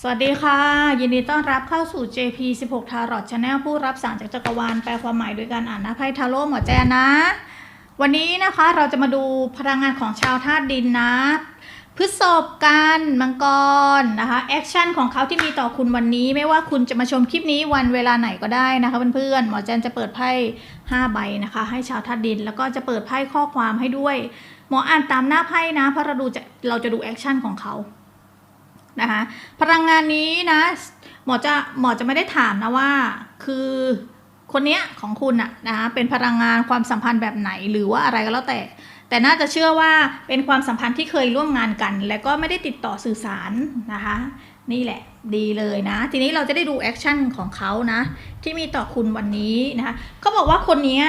สวัสดีค่ะ ยินดีต้อนรับเข้าสู่ JP 16 Tarot Channel ผู้รับสั่งจากจักรวาลแปลความหมายโดยการอ่านน้าไพ่ทาโร่หมอแจนนะ วันนี้นะคะเราจะมาดูพลังงานของชาวธาตุดินนะพฤษภกันมังกรนะคะแอคชั่นของเขาที่มีต่อคุณวันนี้ไม่ว่าคุณจะมาชมคลิปนี้วันเวลาไหนก็ได้นะคะเพื่อนๆหมอแจนจะเปิดไพ่5ใบนะคะ ให้ชาวธาตุดิน แล้วก็จะเปิดไพ่ข้อความให้ด้วย หมออ่านตามหน้าไพ่นะเพราะเราดูจะเราจะดูแอคชั่นของเขา นะคะพลังงานนี้นะหมอจะหมอจะไม่ได้ถามนะว่า คือคนเนี้ยของคุณอะนะคะเป็นพลังงานความสัมพันธ์แบบไหนหรือว่าอะไรก็แล้วแต่ แต่น่าจะเชื่อว่าเป็นความสัมพันธ์ที่เคยร่วมงานกัน และก็ไม่ได้ติดต่อสื่อสารนะคะนี่แหละดีเลยนะ ทีนี้เราจะได้ดูแอคชั่นของเขานะ ที่มีต่อคุณวันนี้นะคะเขาบอกว่าคนเนี้ย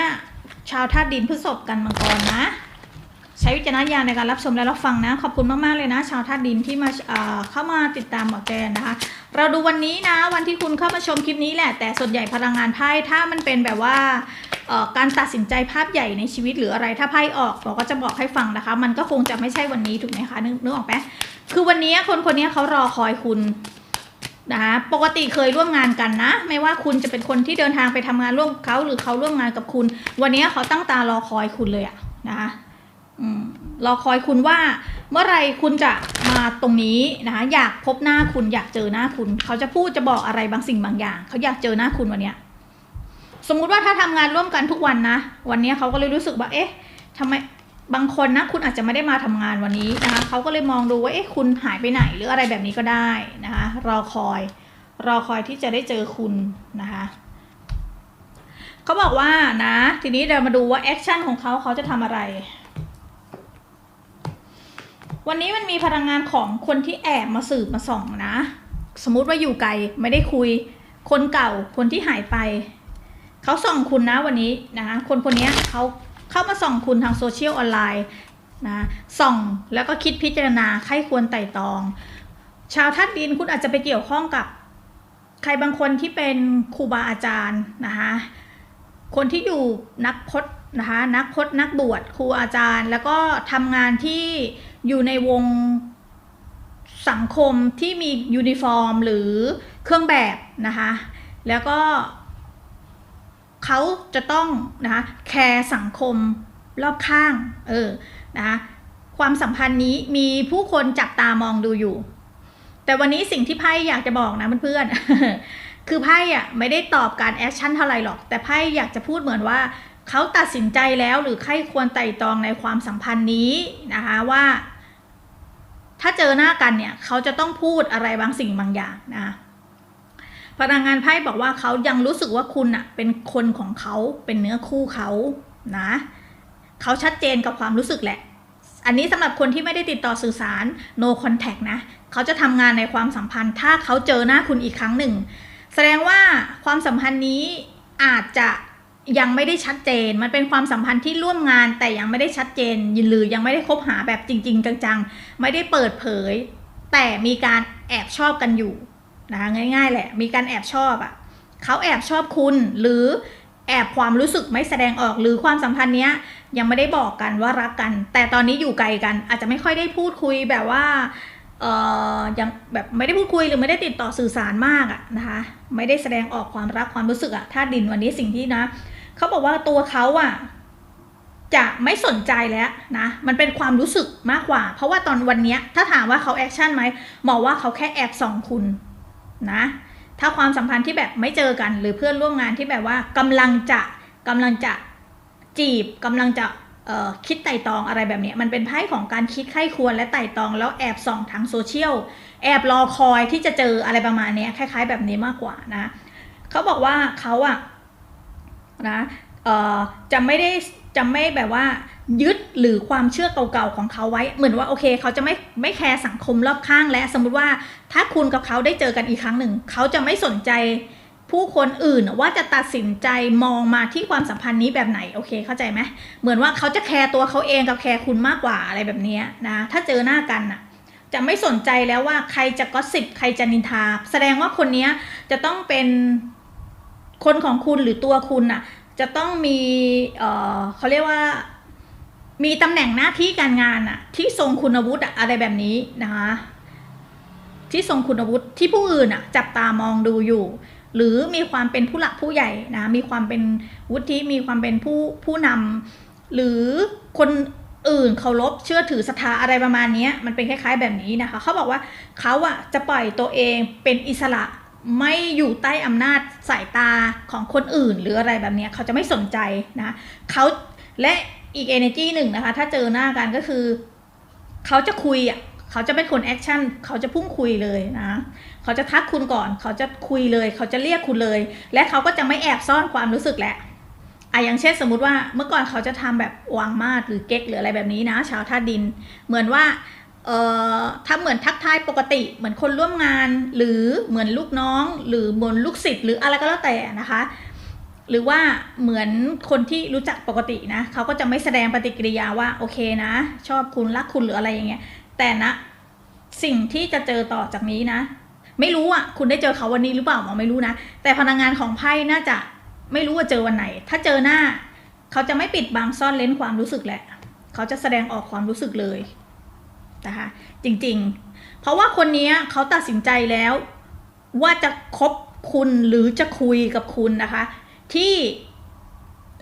ชาวธาตุดินพฤษภกันมังกรนะ ใช้วิจารณญาณในการรับชมและรับฟังนะ ขอบคุณมาก ๆ เลยนะ ชาวธาตุดินที่มาเข้ามาติดตามหมอแจนนะคะ เราดูวันนี้นะ วันที่คุณเข้ามาชมคลิปนี้แหละ แต่ส่วนใหญ่พลังงานไพ่ถ้ามันเป็นแบบว่าการตัดสินใจภาพใหญ่ในชีวิตหรืออะไรถ้าไพ่ออกเราก็จะบอกให้ฟังนะคะ มันก็คงจะไม่ใช่วันนี้ถูกไหมคะนึกนึกออกไหมคือวันนี้คนคนนี้เขารอคอยคุณนะคะปกติเคยร่วมงานกันนะ ไม่ว่าคุณจะเป็นคนที่เดินทางไปทำงานร่วมเขาหรือเขาร่วมงานกับคุณ วันนี้เขาตั้งตารอคอยคุณเลยอะนะคะ รอคอยคุณว่าเมื่อไรคุณจะมาตรงนี้นะคะอยากพบหน้าคุณอยากเจอหน้าคุณ เขาจะพูดจะบอกอะไรบางสิ่งบางอย่าง เขาอยากเจอหน้าคุณวันเนี้ยสมมุติว่าถ้าทำงานร่วมกันทุกวันนะ วันนี้เขาก็เลยรู้สึกว่าเอ๊ะทำไมบางคนนะคุณอาจจะไม่ได้มาทำงานวันนี้นะคะเขาก็เลยมองดูว่าเอ๊ะคุณหายไปไหนหรืออะไรแบบนี้ก็ได้นะคะรอคอย รอคอยที่จะได้เจอคุณนะคะเขาบอกว่านะ ทีนี้เรามาดูว่าแอคชั่นของเขาเขาจะทำอะไร วันนี้มันมีพลังงานของคนที่แอบมาสืบมาส่องนะ สมมุติว่าอยู่ไกลไม่ได้คุย คนเก่าคนที่หายไป เขาส่องคุณนะวันนี้นะคะคนคนนี้เขาเข้ามาส่องคุณทางโซเชียลออนไลน์นะส่องแล้วก็คิดพิจารณาใครควรไต่ตอง ชาวธาตุดินคุณอาจจะไปเกี่ยวข้องกับ ใครบางคนที่เป็นครูบาอาจารย์นะคะคนที่อยู่นักพจน์นะคะนักพจน์นักบวชครูอาจารย์ แล้วก็ทำงานที่ อยู่ในวงสังคมที่มียูนิฟอร์มหรือเครื่องแบบนะคะ แล้วก็เขาจะต้องนะคะแคร์สังคมรอบข้างเออนะคะความสัมพันธ์นี้มีผู้คนจับตามองดูอยู่ แต่วันนี้สิ่งที่ไพ่อยากจะบอกนะเพื่อนๆ คือไพ่อะไม่ได้ตอบการแอคชั่นเท่าไหร่หรอก แต่ไพ่อยากจะพูดเหมือนว่าเขาตัดสินใจแล้วหรือใครควรไต่ตรองในความสัมพันธ์นี้นะคะว่า ถ้าเจอหน้ากันเนี่ยเขาจะต้องพูดอะไรบางสิ่งบางอย่างนะพลังงานไพ่บอกว่าเขายังรู้สึกว่าคุณอะเป็นคนของเขาเป็นเนื้อคู่เขานะเขาชัดเจนกับความรู้สึกแหละ อันนี้สำหรับคนที่ไม่ได้ติดต่อสื่อสาร no contact นะเขาจะทำงานในความสัมพันธ์ ถ้าเขาเจอหน้าคุณอีกครั้งหนึ่ง แสดงว่าความสัมพันธ์นี้อาจจะ ยังไม่ได้ชัดเจน มันเป็นความสัมพันธ์ที่ร่วมงานแต่ยังไม่ได้ชัดเจนหรือยังไม่ได้คบหาแบบจริง ๆ จังๆ ไม่ได้เปิดเผย แต่มีการแอบชอบกันอยู่นะคะง่าย ๆ แหละ มีการแอบชอบอะ่ะเขาแอบชอบคุณหรือแอบความรู้สึกไม่แสดงออกหรือความสัมพันธ์เนี้ยยังไม่ได้บอกกันว่ารักกัน แต่ตอนนี้อยู่ไกลกัน อาจจะไม่ค่อยได้พูดคุยแบบว่าเอ่อยังแบบไม่ได้พูดคุยหรือไม่ได้ติดต่อสื่อสารมากอะนะคะ ไม่ได้แสดงออกความรักความรู้สึกอะถ้าดินวันนี้สิ่งที่นะ เขาบอกว่าตัวเขาอะจะไม่สนใจแล้วนะ มันเป็นความรู้สึกมากกว่า เพราะว่าตอนวันเนี้ยถ้าถามว่าเขาแอคชั่นไหมหมอว่าเขาแค่แอบส่องคุณนะ ถ้าความสัมพันธ์ที่แบบไม่เจอกัน หรือเพื่อนร่วมงานที่แบบว่ากำลังจะกำลังจะจีบกำลังจะคิดไต่ตองอะไรแบบเนี้ยมันเป็นไพ่ของการคิดไข้ควรและไต่ตอง แล้วแอบส่องทางโซเชียล แอบรอคอยที่จะเจออะไรประมาณเนี้ยคล้าย ๆ แบบนี้มากกว่านะ เขาบอกว่าเขาอะ นะจะไม่ได้จะไม่แบบว่ายึดหรือความเชื่อเก่าๆของเขาไว้ เหมือนว่าโอเค เขาจะไม่ไม่แคร์สังคมรอบข้างและสมมุติว่าถ้าคุณกับเขาได้เจอกันอีกครั้งหนึ่ง เขาจะไม่สนใจผู้คนอื่นว่าจะตัดสินใจมองมาที่ความสัมพันธ์นี้แบบไหนโอเคเข้าใจไหมเหมือนว่าเขาจะแคร์ตัวเขาเองกับแคร์คุณมากกว่าอะไรแบบนี้นะถ้าเจอหน้ากันน่ะจะไม่สนใจแล้วว่าใครจะก็สิบใครจะนินทา แสดงว่าคนนี้จะต้องเป็น คนของคุณหรือตัวคุณน่ะจะต้องมีเออเขาเรียกว่ามีตำแหน่งหน้าที่การงานอะที่ทรงคุณวุฒิอะอะไรแบบนี้นะคะที่ทรงคุณวุฒิที่ผู้อื่นอะจับตามองดูอยู่ หรือมีความเป็นผู้หลักผู้ใหญ่นะมีความเป็นวุฒิมีความเป็นผู้ผู้นำหรือคนอื่นเคารพเชื่อถือศรัทธาอะไรประมาณนี้มันเป็นคล้ายๆแบบนี้นะคะเขาบอกว่าเขาอะจะปล่อยตัวเองเป็นอิสระ ไม่อยู่ใต้อำนาจสายตาของคนอื่น หรืออะไรแบบนี้เขาจะไม่สนใจนะเขาและอีก energy หนึ่งนะคะ ถ้าเจอหน้ากันก็คือ เขาจะคุยอะเขาจะเป็นคนแอคชั่นเขาจะพุ่งคุยเลยนะเขาจะทักคุณก่อน เขาจะคุยเลย เขาจะเรียกคุณเลย และเขาก็จะไม่แอบซ่อนความรู้สึกแหละอะอย่างเช่นสมมุติว่าเมื่อก่อนเขาจะทำแบบวางมาดหรือเก๊กหรืออะไรแบบนี้นะ ชาวท่าดิน เหมือนว่า ถ้าเหมือนทักทายปกติเหมือนคนร่วมงาน หรือเหมือนลูกน้อง หรือเหมือนลูกศิษย์หรืออะไรก็แล้วแต่นะคะ หรือว่าเหมือนคนที่รู้จักปกตินะเขาก็จะไม่แสดงปฏิกิริยาว่าโอเคนะ ชอบคุณรักคุณหรืออะไรอย่างเงี้ยแต่นะสิ่งที่จะเจอต่อจากนี้นะ ไม่รู้อะคุณได้เจอเขาวันนี้หรือเปล่าหมอไม่รู้นะ แต่พนักงานของไพ่น่าจะไม่รู้ว่าเจอวันไหน ถ้าเจอหน้า เขาจะไม่ปิดบังซ่อนเล้นความรู้สึกแหละ เขาจะแสดงออกความรู้สึกเลย นะคะจริงๆ เพราะว่าคนนี้เขาตัดสินใจแล้ว ว่าจะคบคุณหรือจะคุยกับคุณนะคะ ที่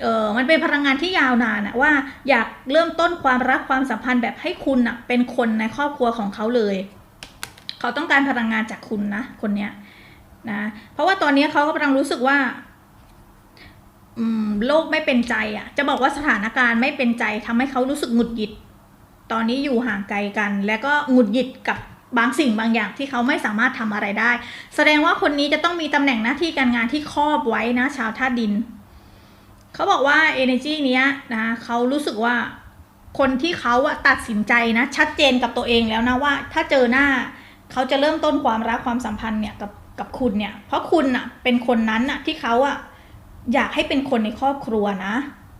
เออมันเป็นพลังงานที่ยาวนานอะว่าอยากเริ่มต้นความรักความสัมพันธ์แบบให้คุณอะเป็นคนในครอบครัวของเขาเลย เขาต้องการพลังงานจากคุณนะคนเนี้ยนะเพราะว่าตอนนี้เขากำลังรู้สึกว่าโลกไม่เป็นใจอะจะบอกว่าสถานการณ์ไม่เป็นใจทำให้เขารู้สึกหงุดหงิด ตอนนี้อยู่ห่างไกลกัน แล้วก็หงุดหงิดกับบางสิ่งบางอย่างที่เขาไม่สามารถทำอะไรได้ แสดงว่าคนนี้จะต้องมีตำแหน่งหน้าที่การงานที่ครอบไว้นะชาวธาตุดิน เขาบอกว่า energy เนี้ยนะเขารู้สึกว่าคนที่เขาอะตัดสินใจนะชัดเจนกับตัวเองแล้วนะว่า ถ้าเจอหน้าเขาจะเริ่มต้นความรักความสัมพันธ์เนี่ยกับกับคุณเนี่ย เพราะคุณอะเป็นคนนั้นอะที่เขาอะอยากให้เป็นคนในครอบครัวนะ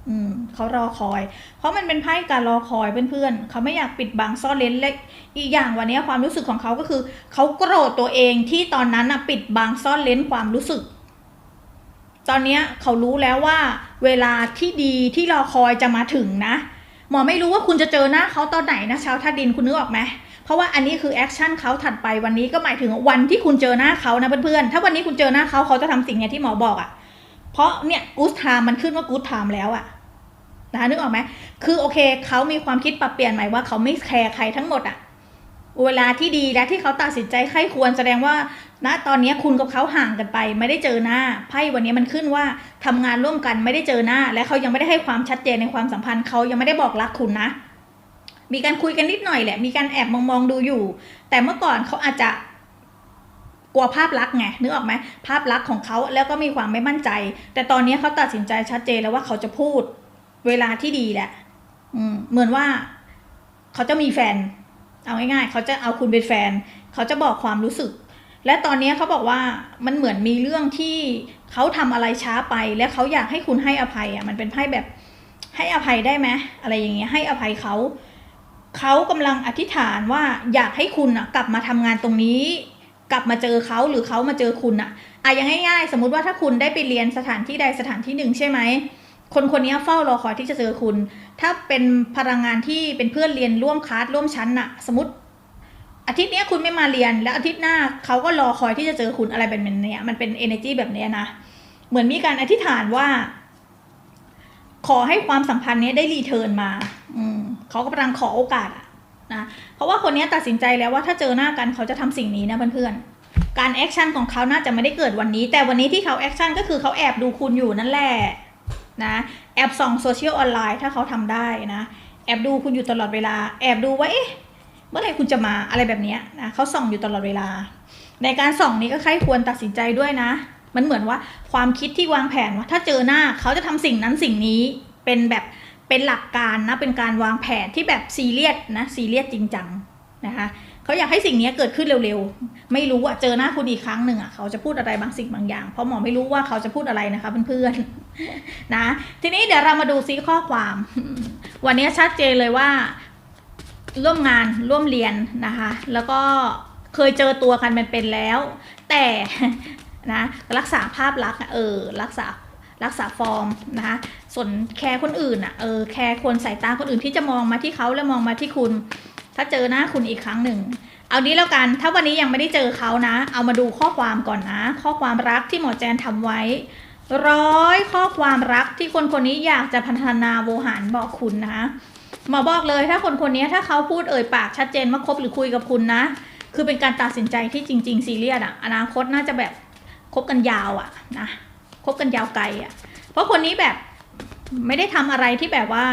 อืมเขารอคอย เพราะมันเป็นไพ่การรอคอยเพื่อนๆเขาไม่อยากปิดบังซ่อนเล้นและอีกอย่างวันนี้ความรู้สึกของเขาก็คือ เขาโกรธตัวเองที่ตอนนั้นอะปิดบังซ่อนเล้นความรู้สึก ตอนเนี้ยเขารู้แล้วว่า เวลาที่ดีที่รอคอยจะมาถึงนะหมอไม่รู้ว่าคุณจะเจอหน้าเขาตอนไหนนะชาวท่าดินคุณนึกออกไหมเพราะว่าอันนี้คือแอคชั่นเขาถัดไปวันนี้ก็หมายถึงวันที่คุณเจอหน้าเขานะเพื่อนๆถ้าวันนี้คุณเจอหน้าเขาเขาจะทำสิ่งเนี้ยที่หมอบอกอะ่ะ เพราะเนี่ยกู๊ดไทม์มันขึ้นว่ากู๊ดไทม์แล้วอะ่ะ นะคะนึกออกไหมคือโอเคเขามีความคิดปรับเปลี่ยนใหม่ว่าเขาไม่แคร์ใครทั้งหมดอะ่ะเวลาที่ดีและที่เขาตัดสินใจใครควรแสดงว่าณตอนนี้คุณกับเขาห่างกันไป ไม่ได้เจอหน้าไพ่วันนี้มันขึ้นว่าทำงานร่วมกันไม่ได้เจอหน้า และเขายังไม่ได้ให้ความชัดเจนในความสัมพันธ์เขายังไม่ได้บอกรักคุณนะ มีการคุยกันนิดหน่อยแหละ มีการแอบมองมองๆดูอยู่ แต่เมื่อก่อนเขาอาจจะกลัวภาพลักษณ์ไงนึกออกไหมภาพลักษณ์ของเขาแล้วก็มีความไม่มั่นใจ แต่ตอนนี้เขาตัดสินใจชัดเจนแล้วว่าเขาจะพูด เวลาที่ดีแหละ อืม เหมือนว่าเขาจะมีแฟน เอาง่ายๆเขาจะเอาคุณเป็นแฟน เขาจะบอกความรู้สึก และตอนนี้เขาบอกว่ามันเหมือนมีเรื่องที่เขาทำอะไรช้าไป และเขาอยากให้คุณให้อภัยอะ มันเป็นไพ่แบบให้อภัยได้ไหมอะไรอย่างเงี้ยให้อภัยเขาเขากำลังอธิษฐานว่าอยากให้คุณอะ กลับมาทำงานตรงนี้ กลับมาเจอเขาหรือเขามาเจอคุณอะอะอย่างง่ายๆ สมมุติว่าถ้าคุณได้ไปเรียนสถานที่ใดสถานที่หนึ่งใช่ไหม คนคนนี้เฝ้ารอคอยที่จะเจอคุณ ถ้าเป็นพลังงานที่เป็นเพื่อนเรียนร่วมคลาสร่วมชั้นน่ะ สมมติ อาทิตย์นี้คุณไม่มาเรียน แล้วอาทิตย์หน้าเขาก็รอคอยที่จะเจอคุณอะไรแบบนี้มันเป็น energy แบบนี้นะ เหมือนมีการอธิษฐานว่า ขอให้ความสัมพันธ์นี้ได้รีเทิร์นมา อืมเขากำลังขอโอกาสอะนะเพราะว่าคนนี้ตัดสินใจแล้วว่าถ้าเจอหน้ากันเขาจะทำสิ่งนี้นะเพื่อนๆ การแอคชั่นของเขาน่าจะไม่ได้เกิดวันนี้ แต่วันนี้ที่เขาแอคชั่นก็คือเขาแอบดูคุณอยู่นั่นแหละ นะแอบส่องโซเชียลออนไลน์ถ้าเขาทำได้นะ แอบดูคุณอยู่ตลอดเวลา แอบดูว่าเอ๊ะเมื่อไหร่คุณจะมาอะไรแบบนี้นะเขาส่องอยู่ตลอดเวลา ในการส่องนี้ก็ใครควรตัดสินใจด้วยนะ มันเหมือนว่าความคิดที่วางแผนว่า ถ้าเจอหน้าเขาจะทำสิ่งนั้นสิ่งนี้เป็นแบบเป็นหลักการนะเป็นการวางแผนที่แบบซีเรียสนะซีเรียสจริงจังนะคะ เขาอยากให้สิ่งนี้เกิดขึ้นเร็วๆ ไม่รู้ว่าเจอหน้าคุณอีกครั้งหนึ่งอะเขาจะพูดอะไรบางสิ่งบางอย่าง เพราะหมอไม่รู้ว่าเขาจะพูดอะไรนะคะเพื่อนๆนะ ทีนี้เดี๋ยวเรามาดูซิข้อความ วันนี้ชัดเจนเลยว่า ร่วมงานร่วมเรียนนะคะ แล้วก็เคยเจอตัวกันเป็นเป็นแล้ว แต่นะรักษาภาพลักษณ์เออรักษารักษาฟอร์มนะคะส่วนแคร์คนอื่นอะเออแคร์คนสายตาคนอื่นที่จะมองมาที่เขาและมองมาที่คุณ ถ้าเจอหน้าคุณอีกครั้งหนึ่ง เอานี้แล้วกัน ถ้าวันนี้ยังไม่ได้เจอเขานะ เอามาดูข้อความก่อนนะ ข้อความรักที่หมอแจนทำไว้ ร้อยข้อความรักที่คนคนนี้อยากจะพัฒนาโวหารบอกคุณนะหมอบอกเลยถ้าคนคนนี้ถ้าเขาพูดเอ่ยปากชัดเจนว่าคบหรือคุยกับคุณนะ คือเป็นการตัดสินใจที่จริง ๆ ซีเรียสอะอนาคตน่าจะแบบคบกันยาวอะนะคบกันยาวไกลอะเพราะคนนี้แบบไม่ได้ทำอะไรที่แบบว่า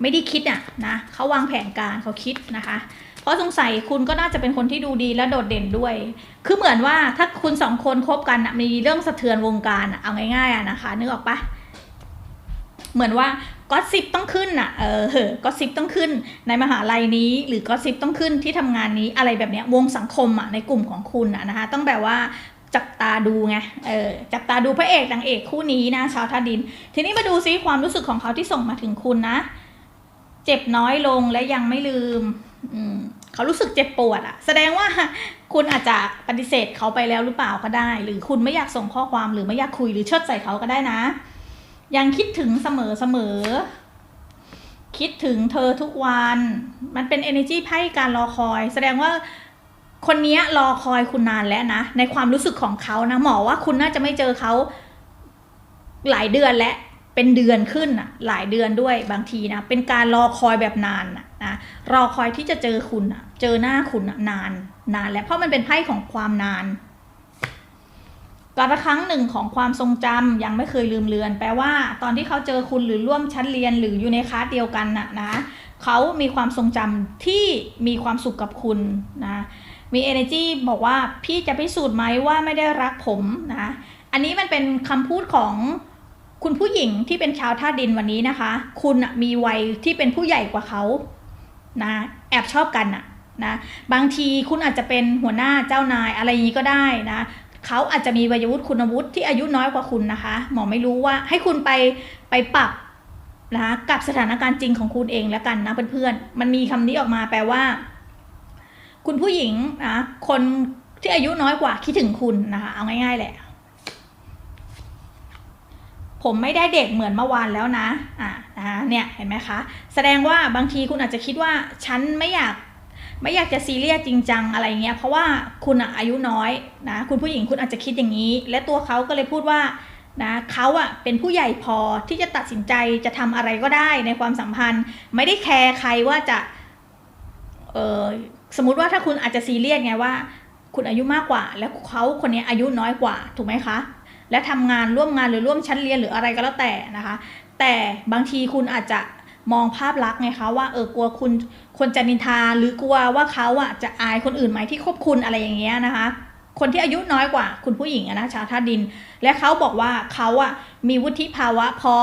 ไม่ได้คิดอะนะเขาวางแผนการเขาคิดนะคะ เพราะสงสัยคุณก็น่าจะเป็นคนที่ดูดีและโดดเด่นด้วย คือเหมือนว่าถ้าคุณสองคนคบกันมีเรื่องสะเทือนวงการเอาง่ายๆอะนะคะนึกออกปะเหมือนว่าก็ซิปต้องขึ้นอะเออก็ซิปต้องขึ้น ในมหาลัยนี้ หรือก็ซิปต้องขึ้นที่ทำงานนี้อะไรแบบเนี้ยวงสังคมอะในกลุ่มของคุณอะนะคะ ต้องแบบว่าจับตาดูไง เออ จับตาดูพระเอกนางเอกคู่นี้นะชาวท่าดิน ทีนี้มาดูซิความรู้สึกของเขาที่ส่งมาถึงคุณนะ เจ็บน้อยลงและยังไม่ลืมอืมเขารู้สึกเจ็บปวดอะแสดงว่าคุณอาจจะปฏิเสธเขาไปแล้วหรือเปล่าก็ได้ หรือคุณไม่อยากส่งข้อความหรือไม่อยากคุยหรือเชิดใส่เขาก็ได้นะ ยังคิดถึงเสมอเสมอคิดถึงเธอทุกวัน มันเป็น energy ไพ่การรอคอย แสดงว่าคนนี้รอคอยคุณนานแล้วนะ ในความรู้สึกของเขานะ หมอว่าคุณน่าจะไม่เจอเขาหลายเดือนและ เป็นเดือนขึ้นอะหลายเดือนด้วยบางทีนะ เป็นการรอคอยแบบนานอะนะรอคอยที่จะเจอคุณอะ เจอหน้าคุณอะนานนานแล้วเพราะมันเป็นไพ่ของความนานกระครั้งหนึ่งของความทรงจำยังไม่เคยลืมเลือน แปลว่าตอนที่เขาเจอคุณหรือร่วมชั้นเรียนหรืออยู่ในคลาสเดียวกันน่ะนะเขามีความทรงจำที่มีความสุขกับคุณนะมี energy บอกว่าพี่จะพิสูจน์ไหมว่าไม่ได้รักผมนะอันนี้มันเป็นคำพูดของ คุณผู้หญิงที่เป็นชาวท่าดินวันนี้นะคะ คุณมีวัยที่เป็นผู้ใหญ่กว่าเขานะแอบชอบกันนะนะบางทีคุณอาจจะเป็นหัวหน้าเจ้านายอะไรอย่างนี้ก็ได้นะเขาอาจจะมีวัยวุฒิคุณวุฒิที่อายุน้อยกว่าคุณนะคะ หมอไม่รู้ว่าให้คุณไปไปปรับนะคะกับสถานการณ์จริงของคุณเองแล้วกันนะเพื่อนๆมันมีคำนี้ออกมาแปลว่า คุณผู้หญิงนะคนที่อายุน้อยกว่าคิดถึงคุณนะคะเอาง่ายๆแหละ ผมไม่ได้เด็กเหมือนเมื่อวานแล้วนะอ่านะเนี่ยเห็นไหมคะแสดงว่าบางทีคุณอาจจะคิดว่าฉันไม่อยากไม่อยากจะซีเรียสจริงจังอะไรเงี้ยเพราะว่าคุณอะอายุน้อยนะคุณผู้หญิงคุณอาจจะคิดอย่างนี้ และตัวเขาก็เลยพูดว่านะเขาอะเป็นผู้ใหญ่พอที่จะตัดสินใจจะทำอะไรก็ได้ในความสัมพันธ์ ไม่ได้แคร์ใครว่าจะเออสมมติว่าถ้าคุณอาจจะซีเรียสไงว่า คุณอายุมากกว่า แล้วเขาคนนี้อายุน้อยกว่าถูกไหมคะ และทำงานร่วมงานหรือร่วมชั้นเรียนหรืออะไรก็แล้วแต่นะคะ แต่บางทีคุณอาจจะมองภาพลักษณ์ไงคะว่าเออกลัวคุณคนจะนินทาหรือกลัวว่าเขาอะจะอายคนอื่นไหมที่คบคุณอะไรอย่างเงี้ยนะคะ คนที่อายุน้อยกว่าคุณผู้หญิงนะชาวท่าดิน และเขาบอกว่าเขาอะมีวุฒิภาวะพอ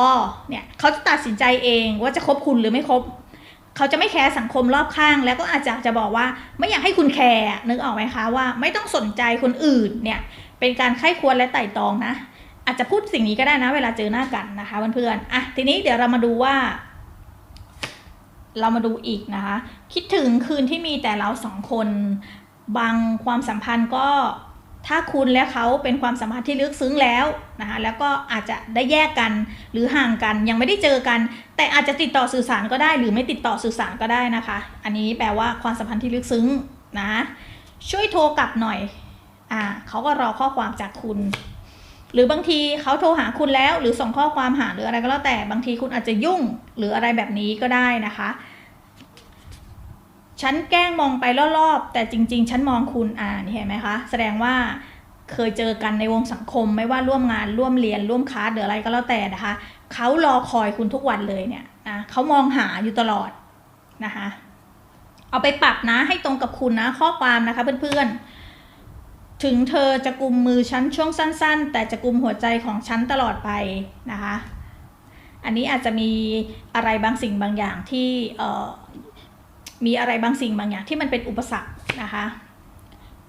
เนี่ยเขาจะตัดสินใจเองว่าจะคบคุณหรือไม่คบเขาจะไม่แคร์สังคมรอบข้าง แล้วก็อาจจะจะบอกว่าไม่อยากให้คุณแคร์นึกออกไหมคะว่าไม่ต้องสนใจคนอื่นเนี่ย เป็นการไข้ควรและไต่ตองนะ อาจจะพูดสิ่งนี้ก็ได้นะ เวลาเจอหน้ากันนะคะเพื่อนๆอะทีนี้เดี๋ยวเรามาดูว่า เรามาดูอีกนะคะ คิดถึงคืนที่มีแต่เราสองคน บางความสัมพันธ์ก็ถ้าคุณและเขาเป็นความสัมพันธ์ที่ลึกซึ้งแล้วนะคะแล้วก็อาจจะได้แยกกันหรือห่างกันยังไม่ได้เจอกัน แต่อาจจะติดต่อสื่อสารก็ได้ หรือไม่ติดต่อสื่อสารก็ได้นะคะ อันนี้แปลว่าความสัมพันธ์ที่ลึกซึ้งนะช่วยโทรกลับหน่อย อ่าเขาก็รอข้อความจากคุณ หรือบางทีเขาโทรหาคุณแล้ว หรือส่งข้อความหาหรืออะไรก็แล้วแต่บางทีคุณอาจจะยุ่งหรืออะไรแบบนี้ก็ได้นะคะฉันแกล้งมองไปรอบๆ แต่จริง ๆ ฉันมองคุณอ่านี่เห็นไหมคะ แสดงว่าเคยเจอกันในวงสังคมไม่ว่าร่วมงานร่วมเรียนร่วมคลาสหรืออะไรก็แล้วแต่นะคะเขารอคอยคุณทุกวันเลยเนี่ยนะเขามองหาอยู่ตลอดนะคะ เอาไปปรับนะให้ตรงกับคุณนะข้อความนะคะเพื่อนๆ ถึงเธอจะกุมมือฉันช่วงสั้น ๆ แต่จะกุมหัวใจของฉันตลอดไปนะคะ อันนี้อาจจะมีอะไรบางสิ่งบางอย่างที่มีอะไรบางสิ่งบางอย่างที่มันเป็นอุปสรรคนะคะ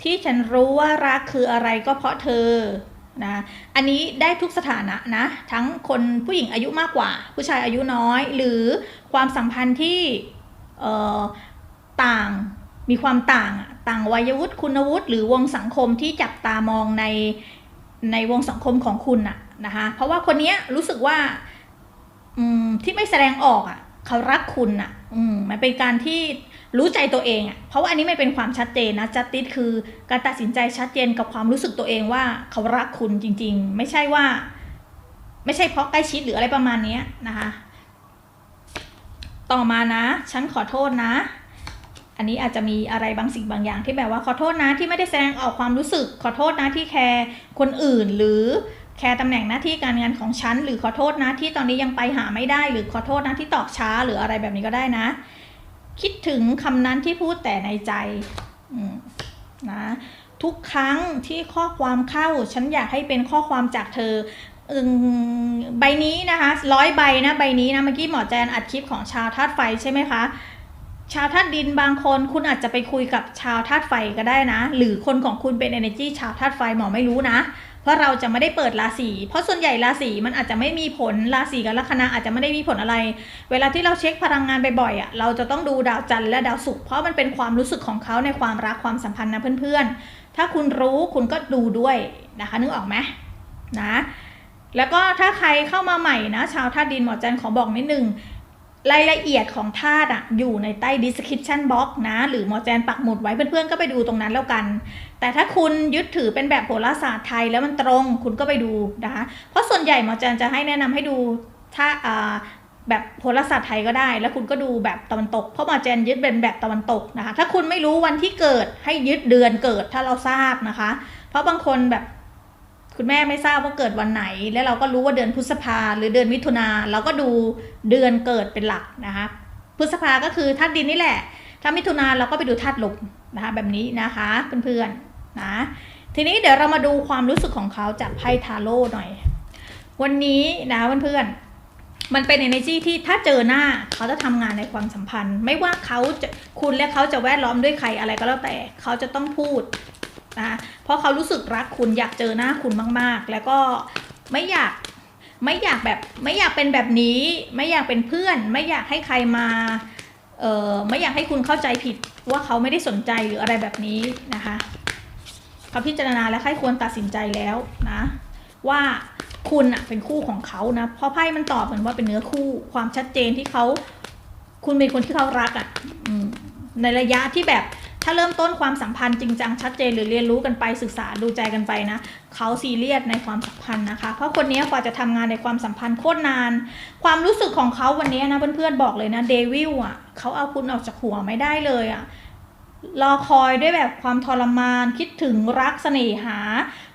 ที่ฉันรู้ว่ารักคืออะไรก็เพราะเธอนะอันนี้ได้ทุกสถานะนะ ทั้งคนผู้หญิงอายุมากกว่า ผู้ชายอายุน้อย หรือความสัมพันธ์ที่ต่าง มีความต่างต่างวัยวุฒิคุณวุฒิหรือวงสังคมที่จับตามองในในวงสังคมของคุณอะนะคะเพราะว่าคนนี้รู้สึกว่าอืมที่ไม่แสดงออกอะเขารักคุณอะอืมมันเป็นการที่รู้ใจตัวเองอะเพราะว่าอันนี้ไม่เป็นความชัดเจนนะจัดติดคือการตัดสินใจชัดเจนกับความรู้สึกตัวเองว่าเขารักคุณจริง ๆ ไม่ใช่ว่า ไม่ใช่เพราะใกล้ชิดหรืออะไรประมาณนี้นะคะ ต่อมานะ ฉันขอโทษนะ อันนี้อาจจะมีอะไรบางสิ่งบางอย่างที่แบบว่าขอโทษนะที่ไม่ได้แสดงออกความรู้สึก ขอโทษนะที่แคร์คนอื่นหรือแคร์ตำแหน่งหน้าที่การงานของฉัน หรือขอโทษนะที่ตอนนี้ยังไปหาไม่ได้ หรือขอโทษนะที่ตอบช้าหรืออะไรแบบนี้ก็ได้นะ คิดถึงคำนั้นที่พูดแต่ในใจนะทุกครั้งที่ข้อความเข้า ฉันอยากให้เป็นข้อความจากเธออืมใบนี้นะคะร้อยใบนะใบนี้นะเมื่อกี้หมอแจนอัดคลิปของชาวธาตุไฟใช่ไหมคะ ชาวธาตุดินบางคนคุณอาจจะไปคุยกับชาวธาตุไฟก็ได้นะ หรือคนของคุณเป็น energy ชาวธาตุไฟหมอไม่รู้นะ เพราะเราจะไม่ได้เปิดราศีเพราะส่วนใหญ่ราศีมันอาจจะไม่มีผลราศีกับลัคนาอาจจะไม่ได้มีผลอะไร เวลาที่เราเช็คพลังงานบ่อยๆอะเราจะต้องดูดาวจันทร์และดาวศุกร์เพราะมันเป็นความรู้สึกของเขาในความรักความสัมพันธ์นะเพื่อนๆ ถ้าคุณรู้คุณก็ดูด้วยนะคะนึกออกไหมนะแล้วก็ถ้าใครเข้ามาใหม่นะ ชาวธาตุดินหมอจันขอบอกนิดนึง รายละเอียดของธาตุอะอยู่ในใต้ description box นะ หรือหมอแจนปักหมุดไว้เพื่อนๆก็ไปดูตรงนั้นแล้วกัน แต่ถ้าคุณยึดถือเป็นแบบโหราศาสตร์ไทยแล้วมันตรงคุณก็ไปดูนะคะ เพราะส่วนใหญ่หมอแจนจะให้แนะนำให้ดูถ้าอ่าแบบโหราศาสตร์ไทยก็ได้ แล้วคุณก็ดูแบบตะวันตก เพราะหมอแจนยึดเป็นแบบตะวันตกนะคะ ถ้าคุณไม่รู้วันที่เกิดให้ยึดเดือนเกิดถ้าเราทราบนะคะ เพราะบางคนแบบ คุณแม่ไม่ทราบว่าเกิดวันไหน แล้วเราก็รู้ว่าเดือนพฤษภาหรือเดือนมิถุนาเราก็ดูเดือนเกิดเป็นหลักนะคะพฤษภาก็คือธาตุดินนี่แหละ ถ้ามิถุนาเราก็ไปดูธาตุลมนะคะแบบนี้นะคะเพื่อนๆนะทีนี้เดี๋ยวเรามาดูความรู้สึกของเขาจากไพ่ทาโร่หน่อย วันนี้นะเพื่อนๆมันเป็น energy ที่ถ้าเจอหน้าเขาจะทำงานในความสัมพันธ์ ไม่ว่าเขาจะคุณและเขาจะแวดล้อมด้วยใครอะไรก็แล้วแต่ เขาจะต้องพูด นะเพราะเขารู้สึกรักคุณอยากเจอหน้าคุณมาก ๆ แล้วก็ไม่อยากไม่อยากแบบไม่อยากเป็นแบบนี้ ไม่อยากเป็นเพื่อน ไม่อยากให้ใครมาเอ่อไม่อยากให้คุณเข้าใจผิดว่าเขาไม่ได้สนใจหรืออะไรแบบนี้นะคะเขาพิจารณาและใครควรตัดสินใจแล้วนะ ว่าคุณอะเป็นคู่ของเขานะเพราะไพ่มันตอบเหมือนว่าเป็นเนื้อคู่ความชัดเจนที่เขาคุณเป็นคนที่เขารักอะ่ะในระยะที่แบบ ถ้าเริ่มต้นความสัมพันธ์จริงจังชัดเจนหรือเรียนรู้กันไปศึกษาดูใจกันไปนะเขาซีเรียสในความสัมพันธ์นะคะ เพราะคนนี้กว่าจะทำงานในความสัมพันธ์โคตรนาน ความรู้สึกของเขาวันนี้นะเพื่อนๆบอกเลยนะเดวิลอะเขาเอาคุณออกจากหัวไม่ได้เลยอะรอคอยด้วยแบบความทรมานคิดถึงรักเสน่หา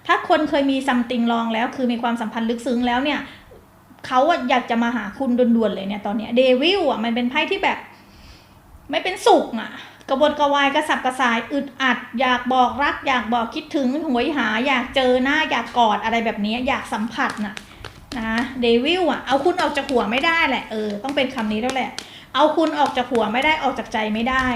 ถ้าคนเคยมีซัมติงลองแล้ว คือมีความสัมพันธ์ลึกซึ้งแล้วเนี่ยเขาอะอยากจะมาหาคุณด่วนๆเลยเนี่ยตอนเนี้ยเดวิลอะมันเป็นไพ่ที่แบบ ไม่เป็นสุขอะ กระวนกระวายกระสับกระส่ายอึดอัด อยากบอกรัก อยากบอกคิดถึงหวยหา อยากเจอหน้าอยากกอดอะไรแบบนี้อยากสัมผัสน่ะนะเดวิลอะเอาคุณออกจากหัวไม่ได้แหละเออต้องเป็นคำนี้แล้วแหละ เอาคุณออกจากหัวไม่ได้ออกจากใจไม่ได้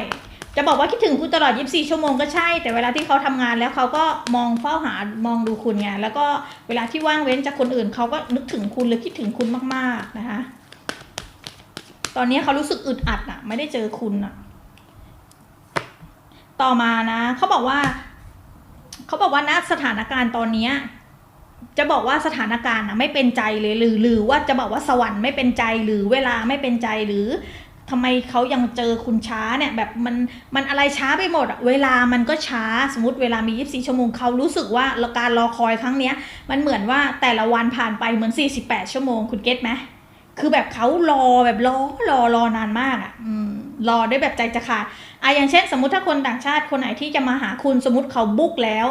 จะบอกว่าคิดถึงคุณตลอด 24 ชั่วโมงก็ใช่ แต่เวลาที่เขาทำงานแล้วเขาก็มองเฝ้าหามองดูคุณไงแล้วก็เวลาที่ว่างเว้นจากคนอื่นเขาก็นึกถึงคุณหรือคิดถึงคุณมากๆนะคะ ตอนนี้เขารู้สึกอึดอัดอะ ไม่ได้เจอคุณอะ ต่อมานะเขาบอกว่าเขาบอกว่าณสถานการณ์ตอนเนี้ยจะบอกว่าสถานการณ์นะไม่เป็นใจเลยหรือ หรือว่าจะบอกว่าสวรรค์ไม่เป็นใจหรือเวลาไม่เป็นใจหรือทำไมเขายังเจอคุณช้าเนี่ยแบบมันมันอะไรช้าไปหมดอะเวลามันก็ช้าสมมติเวลามี 24 ชั่วโมงเขารู้สึกว่าการรอคอยครั้งเนี้ยมันเหมือนว่าแต่ละวันผ่านไปเหมือน 48 ชั่วโมงคุณเก็ตไหม คือแบบเขารอแบบรอรอรอนานมากอะ่ะอืมรอได้แบบใจจะขาดอะอย่างเช่น สมมติถ้าคนต่างชาติคนไหนที่จะมาหาคุณสมมติเขาบุ๊กแล้ว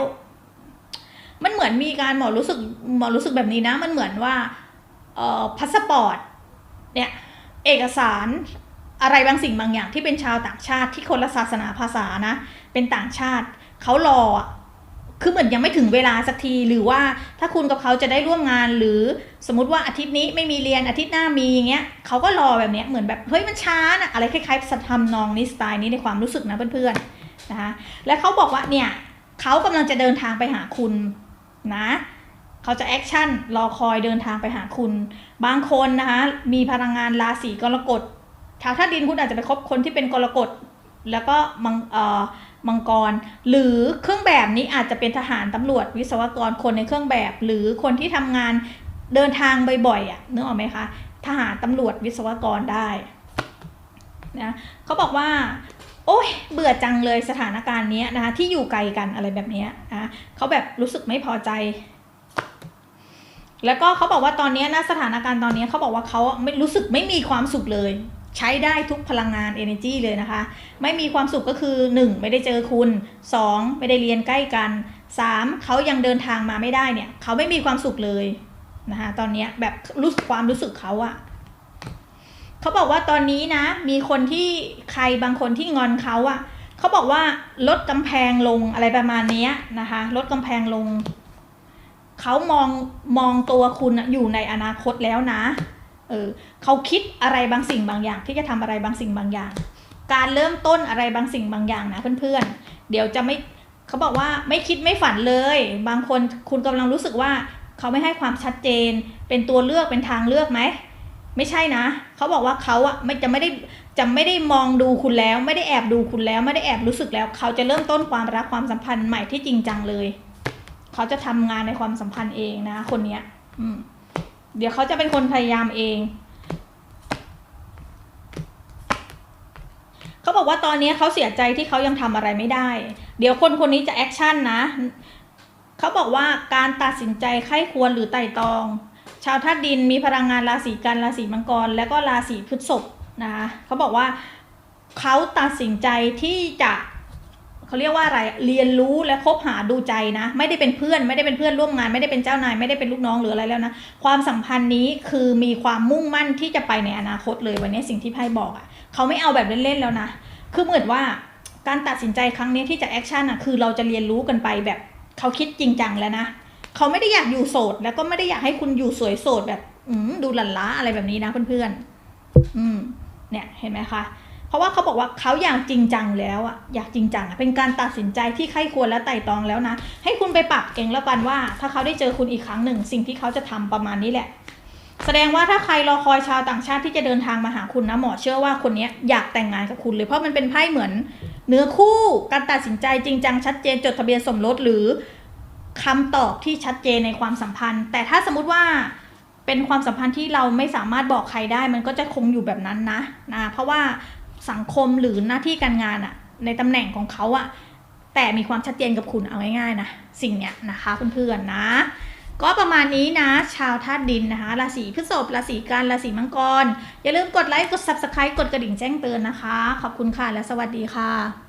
มันเหมือนมีการหมอรู้สึกหมอรู้สึกแบบนี้นะ มันเหมือนว่าเอ่อพาสปอร์ตเนี่ยเอกสารอะไรบางสิ่งบางอย่างที่เป็นชาวต่างชาติที่คนละศาสนาภาษานะ เป็นต่างชาติเขารออะ คือเหมือนยังไม่ถึงเวลาสักทีหรือว่าถ้าคุณกับเขาจะได้ร่วมงานหรือสมมติว่าอาทิตย์นี้ไม่มีเรียนอาทิตย์หน้ามีอย่างเงี้ยเขาก็รอแบบเนี้ยเหมือนแบบเฮ้ยมันช้านะอะไรคล้ายๆสัทำนองนี้สไตล์นี้ในความรู้สึกนะเพื่อนๆนะคะและเขาบอกว่าเนี่ยเขากำลังจะเดินทางไปหาคุณนะเขาจะแอคชั่นรอคอยเดินทางไปหาคุณ บางคนนะคะมีพลังงานราศีกรกฎชาวธาตุดินคุณอาจจะไปคบคนที่เป็นกรกฎแล้วก็มังเอ่อ มังกร หรือเครื่องแบบนี้อาจจะเป็นทหารตำรวจวิศวกรคนในเครื่องแบบ หรือคนที่ทำงานเดินทางบ่อยๆอะนึกออกไหมคะทหารตำรวจวิศวกรได้นะเขาบอกว่า โอ้ยเบื่อจังเลยสถานการณ์นี้นะคะที่อยู่ไกลกันอะไรแบบนี้นะเขาแบบรู้สึกไม่พอใจ แล้วก็เขาบอกว่าตอนนี้นะสถานการณ์ตอนนี้เขาบอกว่าเขาไม่รู้สึกไม่มีความสุขเลย ใช้ได้ทุกพลังงาน energy เลยนะคะ ไม่มีความสุขก็คือ 1. ไม่ได้เจอคุณ 2. ไม่ได้เรียนใกล้กัน 3. เขายังเดินทางมาไม่ได้เนี่ย เขาไม่มีความสุขเลยนะคะตอนนี้แบบรู้สึกความรู้สึกเขาอะเขาบอกว่าตอนนี้นะ มีคนที่ใครบางคนที่งอนเขาอะเขาบอกว่าลดกำแพงลงอะไรประมาณนี้นะคะลดกำแพงลง เขามองมองตัวคุณอยู่ในอนาคตแล้วนะ เออเขาคิดอะไรบางสิ่งบางอย่างที่จะทำอะไรบางสิ่งบางอย่าง การเริ่มต้นอะไรบางสิ่งบางอย่างนะเพื่อนๆ เดี๋ยวจะไม่เขาบอกว่าไม่คิดไม่ฝันเลย บางคนคุณกำลังรู้สึกว่าเขาไม่ให้ความชัดเจน เป็นตัวเลือกเป็นทางเลือกไหมไม่ใช่นะ เขาบอกว่าเขาอะไม่จะไม่ได้จะไม่ได้มองดูคุณแล้ว ไม่ได้แอบดูคุณแล้ว ไม่ได้แอบรู้สึกแล้ว เขาจะเริ่มต้นความรักความสัมพันธ์ใหม่ที่จริงจังเลย เขาจะทำงานในความสัมพันธ์เองนะ คนเนี้ย อืม เดี๋ยวเขาจะเป็นคนพยายามเอง เขาบอกว่าตอนนี้เขาเสียใจที่เขายังทำอะไรไม่ได้ เดี๋ยวคนคนนี้จะแอคชั่นนะ เขาบอกว่าการตัดสินใจไข้ควรหรือไต่ตอง ชาวธาตุดินมีพลังงานราศีกันราศีมังกร แล้วก็ราศีพฤษภนะคะเขาบอกว่าเขาตัดสินใจที่จะ เขาเรียกว่าอะไรเรียนรู้และคบหาดูใจนะ ไม่ได้เป็นเพื่อน ไม่ได้เป็นเพื่อนร่วมงาน ไม่ได้เป็นเจ้านายไม่ได้เป็นลูกน้องหรืออะไรแล้วนะความสัมพันธ์นี้คือมีความมุ่งมั่นที่จะไปในอนาคตเลยวันนี้สิ่งที่ไพ่บอกอะ่ะเขาไม่เอาแบบเล่นๆแล้วนะคือเหมือนว่าการตัดสินใจครั้งนี้ที่จะแอคชั่นอะคือเราจะเรียนรู้กันไปแบบเขาคิดจริงจังแล้วนะเขาไม่ได้อยากอยู่โสด แล้วก็ไม่ได้อยากให้คุณอยู่สวยโสดแบบ อืมดูหลันล้าอะไรแบบนี้นะเพื่อนๆอืมเนี่ยเห็นไหมคะ เพราะว่าเขาบอกว่าเขาอยากจริงจังแล้วอะอยากจริงจังอะเป็นการตัดสินใจที่ใคร่ควรและไต่ตองแล้วนะ ให้คุณไปปรับเองแล้วกันว่า ถ้าเขาได้เจอคุณอีกครั้งหนึ่ง สิ่งที่เขาจะทำประมาณนี้แหละ แสดงว่าถ้าใครรอคอยชาวต่างชาติที่จะเดินทางมาหาคุณนะหมอเชื่อว่าคนนี้อยากแต่งงานกับคุณเลยเพราะมันเป็นไพ่เหมือน เนื้อคู่การตัดสินใจจริงจังชัดเจนจดทะเบียนสมรสหรือคำตอบที่ชัดเจนในความสัมพันธ์ แต่ถ้าสมมติว่าเป็นความสัมพันธ์ที่เราไม่สามารถบอกใครได้ มันก็จะคงอยู่แบบนั้นนะนะ เพราะว่า สังคมหรือหน้าที่การงานอะในตำแหน่งของเขาอะแต่มีความชัดเจนกับคุณเอาง่ายๆนะสิ่งเนี้ยนะคะเพื่อนๆนะ ก็ประมาณนี้นะ ชาวธาตุดินนะคะราศีพฤษภราศีกันราศีมังกร อย่าลืมกดไลค์กด subscribe กดกระดิ่งแจ้งเตือนนะคะ ขอบคุณค่ะและสวัสดีค่ะ